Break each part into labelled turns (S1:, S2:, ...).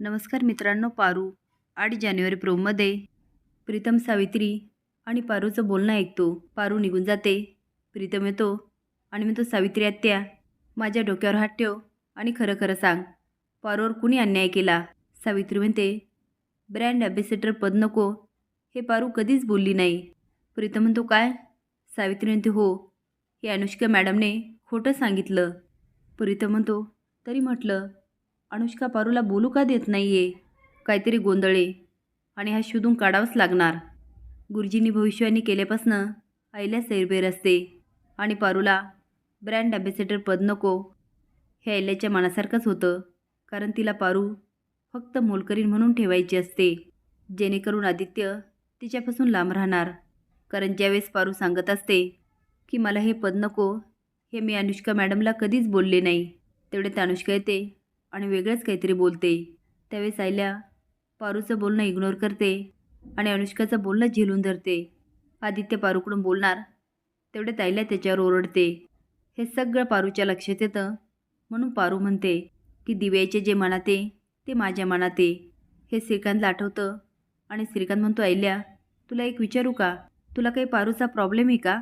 S1: नमस्कार मित्रांनो पारू आठ जानेवारी प्रोमध्ये प्रीतम सावित्री आणि पारूचं बोलणं ऐकतो. पारू निघून जाते. प्रीतम येतो आणि म्हणतो सावित्री आत्या माझ्या डोक्यावर हात ठेव आणि खरं खरं सांग. पारूवर कुणी अन्याय केला? सावित्री म्हणते ब्रँड ॲम्बेसेडर पद नको. हे पारू कधीच बोलली नाही. प्रीतम म्हणतो काय? सावित्री म्हणते हो हे अनुष्का मॅडमने खोटं सांगितलं. प्रीतम म्हणतो तरी म्हटलं अनुष्का पारूला बोलू का देत नाही आहे काहीतरी गोंधळे. आणि हा शोधून काढावाच लागणार. गुरुजींनी भविष्यवाणी केल्यापासनं आईला सैरबैर असते. आणि पारूला ब्रँड ॲम्बेसेडर पद नको. हे आईल्याच्या मनासारखंच होतं. कारण तिला पारू फक्त मोलकरीण म्हणून ठेवायची असते. जेणेकरून आदित्य तिच्यापासून लांब राहणार. कारण ज्यावेळेस पारू सांगत असते की मला हे पद नको हे मी अनुष्का मॅडमला कधीच बोलले नाही. तेवढ्यात अनुष्का येते. आणि वेगळंच काहीतरी बोलते. त्यावेळेस आईल्या पारूचं बोलणं इग्नोर करते आणि अनुष्काचं बोलणं झेलून धरते. आदित्य पारूकडून बोलणार तेवढ्यात आईल्या त्याच्यावर ओरडते. हे सगळं पारूच्या लक्षात येतं. म्हणून पारू म्हणते की दिव्याचे जे मनाते ते माझ्या मनाते. हे श्रीकांतला आठवतं आणि श्रीकांत म्हणतो आईल्या तुला एक विचारू का? तुला काही पारूचा प्रॉब्लेम आहे का?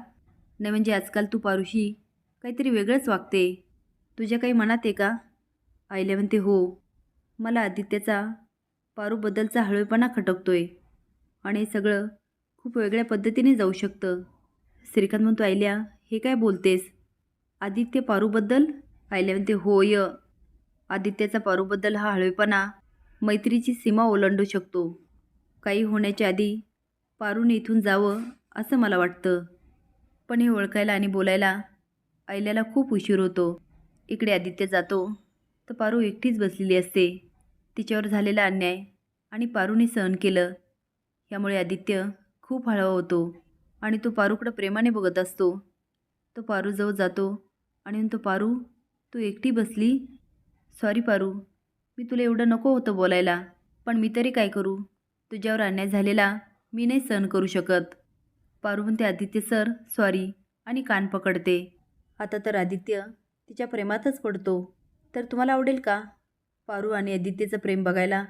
S1: नाही म्हणजे आजकाल तू पारूशी काहीतरी वेगळंच वागते. तुझ्या काही मनात आहे का? आयल्या म्हणते हो मला आदित्याचा पारूबद्दलचा हळवेपणा खटकतोय आणि हे सगळं खूप वेगळ्या पद्धतीने जाऊ शकतं. श्रीकांत म्हणतो आईल्या हे काय बोलतेस? आदित्य पारूबद्दल? आईल्या म्हणते होय आदित्याचा पारूबद्दल हा हळवेपणा मैत्रीची सीमा ओलांडू शकतो. काही होण्याच्या आधी पारूने इथून जावं असं मला वाटतं. पण हे ओळखायला आणि बोलायला आईल्याला खूप उशीर होतो. इकडे आदित्य जातो. तर पारू एकटीच बसलेली असते. तिच्यावर झालेला अन्याय आणि पारूने सहन केलं. यामुळे आदित्य खूप हळवा होतो आणि तो पारूकडं प्रेमाने बघत असतो. तो पारूजवळ जातो आणि तो पारू तू एकटी बसली? सॉरी पारू. मी तुला एवढं नको होतं बोलायला. पण मी तरी काय करू? तुझ्यावर अन्याय झालेला मी नाही सहन करू शकत. पारू म्हणते आदित्य सर सॉरी आणि कान पकडते. आता तर आदित्य तिच्या प्रेमातच पडतो. तर तुम्हाला आवडेल का? पारू आणि आदित्यचं प्रेम बघायला?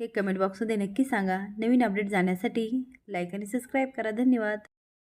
S1: हे कमेंट बॉक्समध्ये नक्की सांगा. नवीन अपडेट जाण्यासाठी लाईक आणि सबस्क्राईब करा. धन्यवाद.